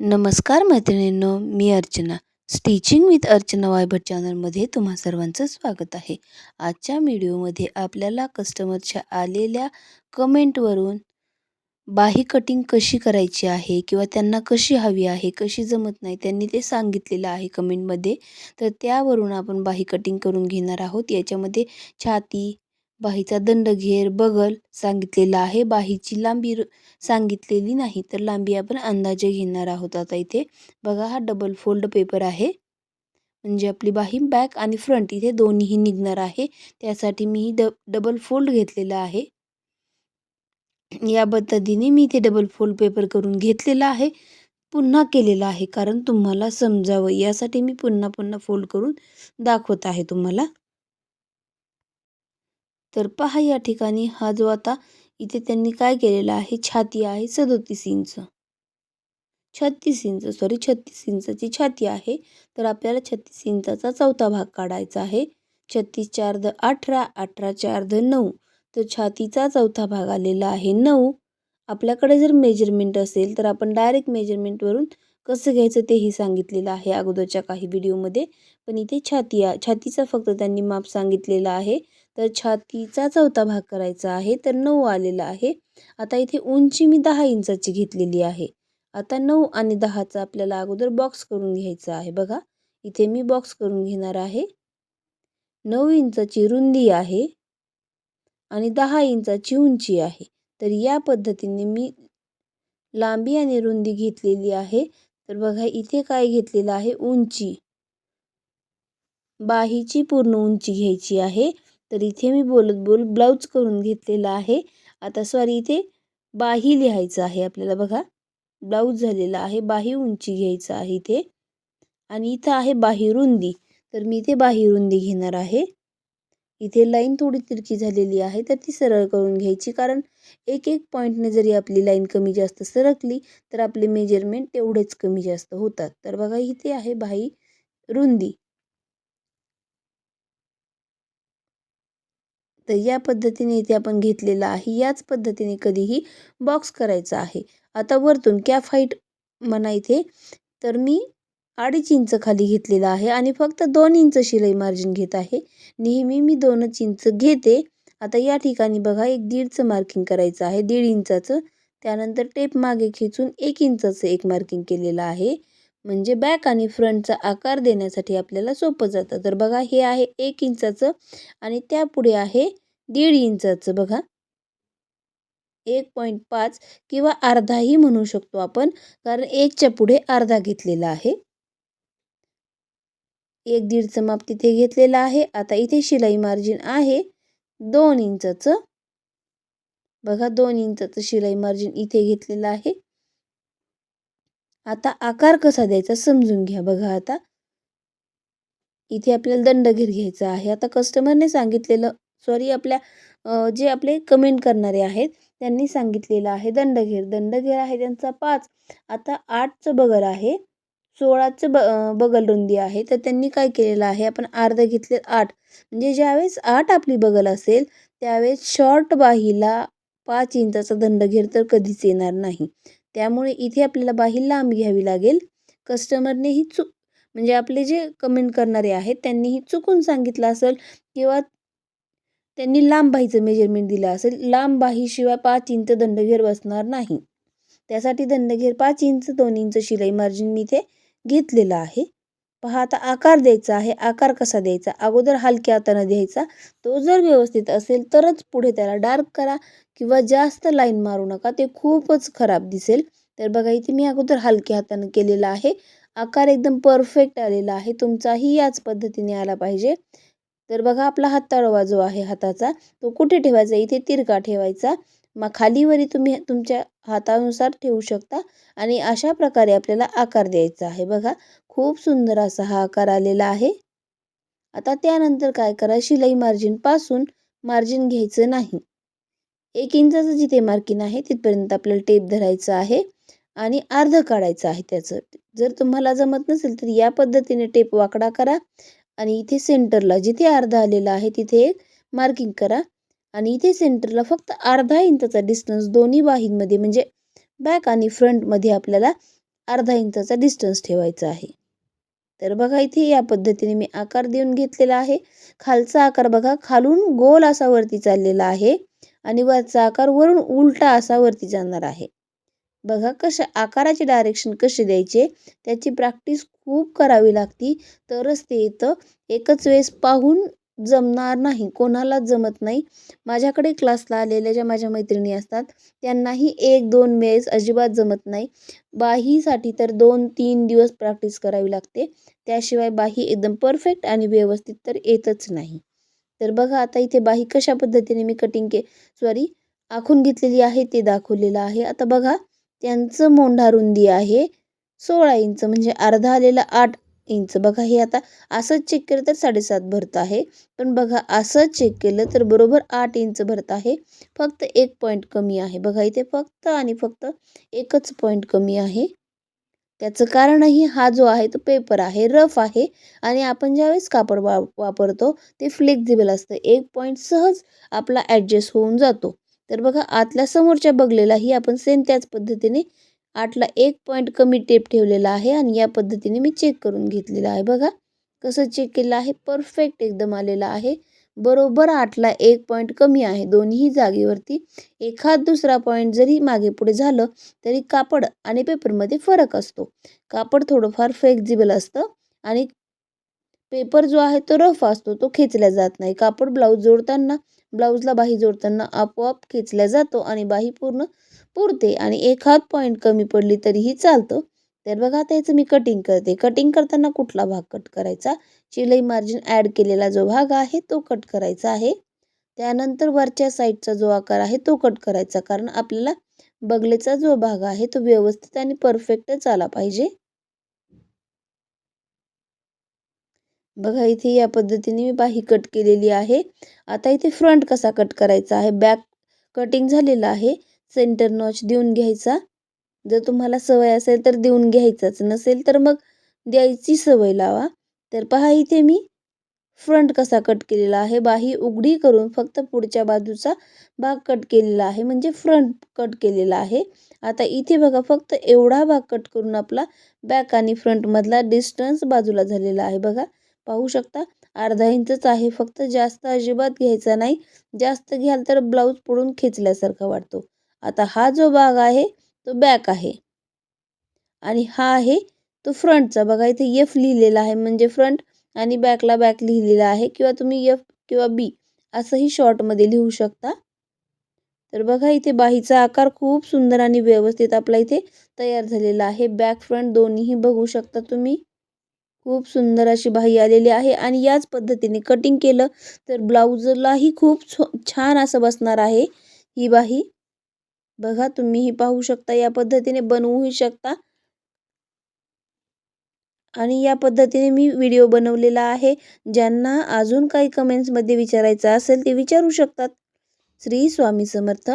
नमस्कार मैत्रिणींनो मी अर्चना. स्टिचिंग विथ अर्चना वायभट चॅनलमध्ये तुम्हा सर्वांचं स्वागत आहे. आजच्या व्हिडिओमध्ये आपल्याला कस्टमरच्या आलेल्या कमेंटवरून बाही कटिंग कशी करायची आहे किंवा त्यांना कशी हवी आहे कशी जमत नाही त्यांनी ते सांगितलेलं आहे कमेंटमध्ये तर त्यावरून आपण बाही कटिंग करून घेणार आहोत. याच्यामध्ये छाती बाहीचा दंडघेर बगल सांगितलेला आहे. बाहीची लांबी सांगितलेली नाही. तर लांबी आपण अंदाजे घेणार आहोत आता इथे. बघा हा डबल फोल्ड पेपर आहे. म्हणजे आपली बाही बॅक आणि फ्रंट इथे दोन्हीही निघणार आहे. त्यासाठी मी ड डबल फोल्ड घेतलेला आहे. या पद्धतीने मी इथे डबल फोल्ड पेपर करून घेतलेला आहे. पुन्हा केलेला आहे. कारण तुम्हाला समजावं. यासाठी मी पुन्हा पुन्हा फोल्ड करून दाखवत आहे तुम्हाला. तर पहा या ठिकाणी हा जो आता इथे त्यांनी काय केलेला आहे? छाती आहे सदोतीस इंच. छत्तीस इंच सॉरी छत्तीस इंचाची छाती आहे. तर आपल्याला छत्तीस इंचाचा चौथा भाग काढायचा आहे. छत्तीस चार द अठरा अठरा चार द नऊ. तर छातीचा चौथा भाग आलेला आहे नऊ. आपल्याकडे जर मेजरमेंट असेल तर आपण डायरेक्ट मेजरमेंटवरून कसं घ्यायचं तेही सांगितलेलं आहे अगोदरच्या काही व्हिडिओमध्ये पण इथे छाती छातीचा फक्त त्यांनी माप सांगितलेलं आहे. तर छातीचा चौथा भाग करायचा आहे तर नऊ आलेला आहे. आता इथे उंची मी दहा इंचाची घेतलेली आहे. आता नऊ आणि दहाचा आपल्याला अगोदर बॉक्स करून घ्यायचा आहे बघा. इथे मी बॉक्स करून घेणार आहे. नऊ इंचाची रुंदी आहे आणि दहा इंचाची उंची आहे. तर या पद्धतीने मी लांबी आणि रुंदी घेतलेली आहे. तर बघा इथे काय घेतलेलं आहे? उंची. बाहीची पूर्ण उंची घ्यायची आहे. तर इथे मी बोलत बोल ब्लाऊज करून घेतलेला आहे. आता सॉरी इथे बाही लिहायचं आहे आपल्याला बघा. ब्लाऊज झालेला आहे बाही उंची घ्यायचं आहे इथे. आणि इथं आहे बाही रुंदी. तर मी इथे बाही रुंदी घेणार आहे. इथे लाईन थोडी तिरकी झालेली आहे तर ती सरळ करून घ्यायची. कारण एक एक पॉईंटने जरी आपली लाईन कमी जास्त सरकली तर आपले मेजरमेंट तेवढेच कमी जास्त होतात. तर बघा इथे आहे बाही रुंदी. तर या पद्धतीने इथे आपण घेतलेला आहे. याच पद्धतीने कधीही बॉक्स करायचा आहे. आता वरतून कॅफ हाईट म्हणा इथे. तर मी अडीच इंच खाली घेतलेला आहे आणि फक्त दोन इंच शिलाई मार्जिन घेत आहे. नेहमी मी दोनच इंच घेते. आता या ठिकाणी बघा एक दीडचं मार्किंग करायचं आहे. दीड इंचाचं. त्यानंतर टेप मागे खेचून एक इंचाचं एक मार्किंग केलेलं आहे. म्हणजे बॅक आणि फ्रंटचा आकार देण्यासाठी आपल्याला सोपं जातं. तर बघा हे आहे एक इंचाचं आणि त्यापुढे आहे दीड इंचाचं. बघा. एक पॉईंट पाच किंवा अर्धाही म्हणू शकतो आपण कारण एकच्या पुढे अर्धा घेतलेला आहे. एक दीडचं माप तिथे घेतलेलं आहे. आता इथे शिलाई मार्जिन आहे दोन इंचाचं. बघा दोन इंचाचं शिलाई मार्जिन इथे घेतलेलं आहे. आता आकार कसा द्यायचा समजून घ्या. बघा आता. इथे आपल्याला दंडघेर घ्यायचा आहे. आता कस्टमरने सांगितलेलं सॉरी आपल्या जे आपले कमेंट करणारे आहेत त्यांनी सांगितलेलं आहे दंडघेर. दंडघेर आहे त्यांचा पाच. आता आठचं बगल आहे. सोळाचं ब बगल रुंदी आहे. तर त्यांनी काय केलेलं आहे? आपण अर्ध घेतले आठ. म्हणजे ज्यावेळेस आठ आपली बगल असेल त्यावेळेस शॉर्ट बाहीला पाच इंचाचा दंडघेर तर कधीच येणार नाही. त्यामुळे इथे आपल्याला बाही लांब घ्यावी लागेल. कस्टमरनेही चूक म्हणजे आपले जे कमेंट करणारे आहेत त्यांनीही चुकून सांगितलं असेल किंवा त्यांनी लांब बाहीचं मेजरमेंट दिलं असेल लांब बाहीशिवाय पाच इंच दंडघेर बसणार नाही. त्यासाठी दंडघेर पाच इंच दोन इंच शिलाई मार्जिन मी इथे घेतलेलं आहे. पहा आता आकार द्यायचा आहे. आकार कसा द्यायचा? अगोदर हलक्या हातानं द्यायचा. तो जर व्यवस्थित असेल तरच पुढे त्याला डार्क करा. किंवा जास्त लाईन मारू नका ते खूपच खराब दिसेल. तर बघा इथे मी अगोदर हलक्या हातानं केलेला आहे. आकार एकदम परफेक्ट आलेला आहे. तुमचाही याच पद्धतीने आला पाहिजे. तर बघा आपला हात तळवा जो आहे हाताचा तो कुठे ठेवायचा? इथे तिरका ठेवायचा. मग खालीवरी तुम्ही तुमच्या हातानुसार ठेवू शकता आणि अशा प्रकारे आपल्याला आकार द्यायचा आहे. बघा खूप सुंदर असा हा आकार आलेला आहे. आता त्यानंतर काय करा? शिलाई मार्जिनपासून मार्जिन घ्यायचं नाही. एक इंचाचं जिथे मार्किंग आहे तिथपर्यंत आपल्याला टेप धरायचं आहे आणि अर्ध काढायचं आहे त्याचं. जर तुम्हाला जमत नसेल तर या पद्धतीने टेप वाकडा करा आणि इथे सेंटरला जिथे अर्धा आलेला आहे तिथे एक मार्किंग करा आणि इथे सेंटरला फक्त अर्धा इंचाचा डिस्टन्स दोन्ही बाहींमध्ये म्हणजे बॅक आणि फ्रंटमध्ये आपल्याला अर्धा इंचाचा डिस्टन्स ठेवायचा आहे. तर बघा इथे या पद्धतीने मी आकार देऊन घेतलेला आहे. खालचा आकार बघा खालून गोल असा वरती चाललेला आहे. आणि वरचा आकार वरून उलटा असा वरती जाणार आहे. बघा कशा आकाराचे डायरेक्शन कसे द्यायचे त्याची प्रॅक्टिस खूप करावी लागती तरच ते येतं एकच वेळेस पाहून जमणार नाही कोणालाच जमत नाही. माझ्याकडे क्लासला आलेल्या ज्या माझ्या मैत्रिणी असतात त्यांनाही एक दोन वेळेस अजिबात जमत नाही. बाहीसाठी तर दोन तीन दिवस प्रॅक्टिस करावी लागते त्याशिवाय बाही एकदम परफेक्ट आणि व्यवस्थित तर येतच नाही. तर बघा आता इथे बाही कशा पद्धतीने मी कटिंग के सॉरी आखून घेतलेली आहे ते दाखवलेलं आहे. आता बघा त्यांचं मोंढा रुंदी आहे सोळा इंच म्हणजे अर्धा आलेला आठ इंच. बघा हे आता असंच चेक केलं तर साडेसात भरत आहे. पण बघा असं चेक केलं तर बरोबर आठ इंच भरत आहे. फक्त एक पॉईंट कमी आहे. बघा इथे फक्त आणि फक्त एकच पॉईंट कमी आहे. त्याचं कारणही हा जो आहे तो पेपर आहे रफ आहे. आणि आपण ज्यावेळेस कापड वा वापरतो ते फ्लेक्झिबल असतं. एक पॉईंट सहज आपला ॲडजस्ट होऊन जातो. तर बघा आतल्या समोरच्या बगलेलाही आपण सेम त्याच पद्धतीने आठला एक पॉईंट कमी टेप ठेवलेला आहे आणि या पद्धतीने मी चेक करून घेतलेला आहे. बघा कसं चेक केलं आहे? परफेक्ट एकदम आलेला आहे. बरोबर आठला एक पॉईंट कमी आहे. दोन्ही जागेवरती एखाद दुसरा पॉईंट जरी मागे पुढे झालं तरी कापड आणि पेपरमध्ये फरक असतो. कापड थोडंफार फ्लेक्झिबल असतं आणि पेपर जो आहे तो रफ असतो तो खेचला जात नाही. कापड ब्लाऊज जोडताना ब्लाऊजला बाही जोडताना आपोआप खेचल्या जातो आणि बाही पूर्ण पुरते आणि एखाद पॉईंट कमी पडली तरीही चालतं. तर बघा आता याचं मी कटिंग करते. कटिंग करताना कुठला भाग कट करायचा? शिलाई मार्जिन ॲड केलेला जो भाग आहे तो कट करायचा आहे. त्यानंतर वरच्या साईडचा जो आकार आहे तो कट करायचा. कारण आपल्याला बगलेचा जो भाग आहे तो व्यवस्थित आणि परफेक्टच आला पाहिजे. बघा इथे या पद्धतीने मी बाही कट केलेली आहे. आता इथे फ्रंट कसा कट करायचा आहे? बॅक कटिंग झालेला आहे. सेंटर नॉच देऊन घ्यायचा. जर तुम्हाला सवय असेल तर देऊन घ्यायचाच. नसेल तर मग द्यायची सवय लावा. तर पहा इथे मी फ्रंट कसा कट केलेला आहे. बाही उघडी करून फक्त पुढच्या बाजूचा भाग कट केलेला आहे. म्हणजे फ्रंट कट केलेला आहे. आता इथे बघा फक्त एवढा भाग कट करून आपला बॅक आणि फ्रंटमधला डिस्टन्स बाजूला झालेला आहे बघा. पाहू शकता? अर्धा इंचच आहे. फक्त जास्त अजिबात घ्यायचा नाही. जास्त घ्याल तर ब्लाऊज पडून खेचल्यासारखा वाटतो. आता हा जो भाग आहे तो बॅक आहे. आणि हा आहे तो फ्रंटचा बघा इथे एफ लिहिलेला आहे म्हणजे फ्रंट आणि बॅकला बॅक लिहिलेला आहे. किंवा तुम्ही एफ किंवा बी असंही शॉर्टमध्ये लिहू शकता. तर बघा इथे बाहीचा आकार खूप सुंदर आणि व्यवस्थित आपला इथे तयार झालेला आहे. बॅक फ्रंट दोन्हीही बघू शकता तुम्ही. खूप सुंदर अशी बाही आलेली आहे. आणि याच पद्धतीने कटिंग केलं तर ब्लाऊजलाही खूप छान असं बसणार आहे ही बाही. बघा तुम्हीही पाहू शकता या पद्धतीने बनवूही शकता. आणि या पद्धतीने मी व्हिडिओ बनवलेला आहे. ज्यांना अजून काही कमेंट्समध्ये विचारायचं असेल ते विचारू शकतात. श्री स्वामी समर्थ.